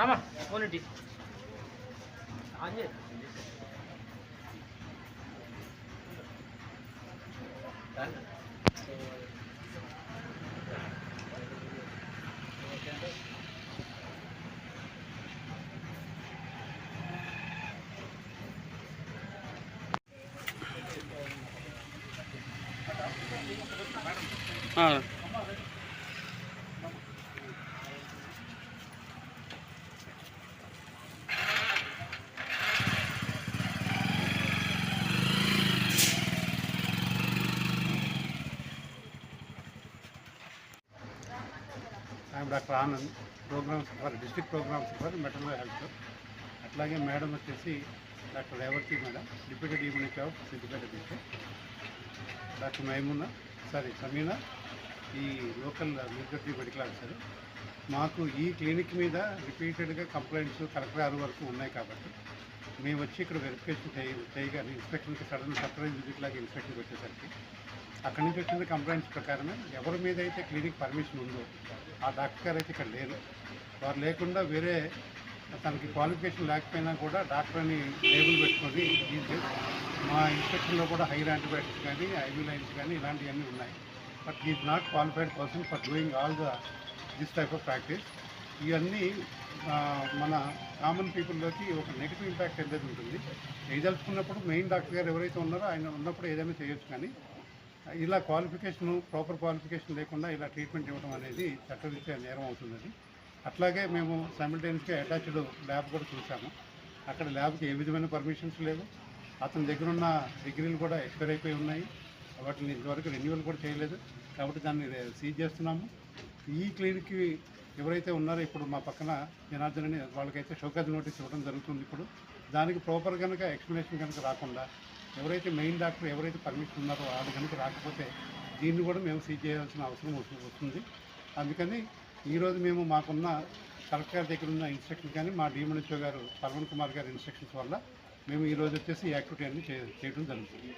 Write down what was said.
Rama phone ఇంటి ఆ I'm doctor Anand programs for district programs for maternal health అట్లాగే madam వచ్చేసి doctor Revathi madam deputy డీమినిక్ of Siddipet district doctor Maimunna sorry Sameena ఈ local military medical officer మాకు ఈ clinic మీద రిపీటెడ్గా కంప్లైంట్స్ కలెక్టర్ గారి వరకు ఉన్నాయి కాబట్టి మేము వచ్చి ఇక్కడ వెరిఫికేషన్ చేయ చేయగానే ఇన్స్పెక్షన్కి సడన్ సర్ప్రైజ్ విజిట్ లాగా ఇన్స్పెక్షన్కి వచ్చేసరికి అక్కడి నుంచి వచ్చిన కంప్లైంట్స్ ప్రకారమే ఎవరి మీద అయితే క్లినిక్ పర్మిషన్ ఉందో ఆ డాక్టర్ గారు అయితే ఇక్కడ లేరు. వారు లేకుండా వేరే తనకి క్వాలిఫికేషన్ లేకపోయినా కూడా డాక్టర్ అని లేబుల్ పెట్టుకొని మా ఇన్స్పెక్షన్లో కూడా హైర్ యాంటీబయాటిక్స్ కానీ ఐవీ లైన్స్ కానీ ఇలాంటివన్నీ ఉన్నాయి. But is not qualified person for doing all the this type of practice ఇవన్నీ మన కామన్ పీపుల్లోకి ఒక నెగిటివ్ ఇంపాక్ట్ అనేది ఉంటుంది. చేయదలుచుకున్నప్పుడు మెయిన్ డాక్టర్ గారు ఎవరైతే ఉన్నారో ఆయన ఉన్నప్పుడు ఏదైనా చేయొచ్చు కానీ ఇలా క్వాలిఫికేషన్ ప్రాపర్ క్వాలిఫికేషన్ లేకుండా ఇలా ట్రీట్మెంట్ ఇవ్వడం అనేది చట్టరీత్యా నేరం అవుతుంది అట్లాగే మేము సైమిల్టేనియస్గా అటాచ్డ్ ల్యాబ్ కూడా చూసాము అక్కడ ల్యాబ్కి ఏ విధమైన పర్మిషన్స్ లేవు. అతని దగ్గర ఉన్న డిగ్రీలు కూడా ఎక్స్పైర్ అయిపోయి ఉన్నాయి. వాటిని ఇంతవరకు రెన్యువల్ కూడా చేయలేదు. కాబట్టి దాన్ని సీజ్ చేస్తున్నాము. ఈ క్లినిక్కి ఎవరైతే ఉన్నారో ఇప్పుడు మా పక్కన జనార్దన్ అని వాళ్ళకైతే షోకాజ్ నోటీస్ ఇవ్వడం జరుగుతుంది ఇప్పుడు. దానికి ప్రాపర్ కనుక ఎక్స్ప్లెనేషన్ కనుక రాకుండా ఎవరైతే మెయిన్ డాక్టర్ ఎవరైతే పర్మిషన్ ఉన్నారో వాళ్ళు కనుక రాకపోతే దీన్ని కూడా మేము సీజ్ చేయాల్సిన అవసరం వస్తుంది. అందుకని ఈరోజు మేము మాకున్న కలెక్టర్ గారి దగ్గర ఉన్న ఇన్స్ట్రక్షన్ కానీ మా డిఎంహెచ్ఓ గారు పవన్ కుమార్ గారి ఇన్స్ట్రక్షన్స్ వల్ల మేము ఈరోజు వచ్చేసి యాక్టివిటీ అన్ని చేయడం జరుగుతుంది.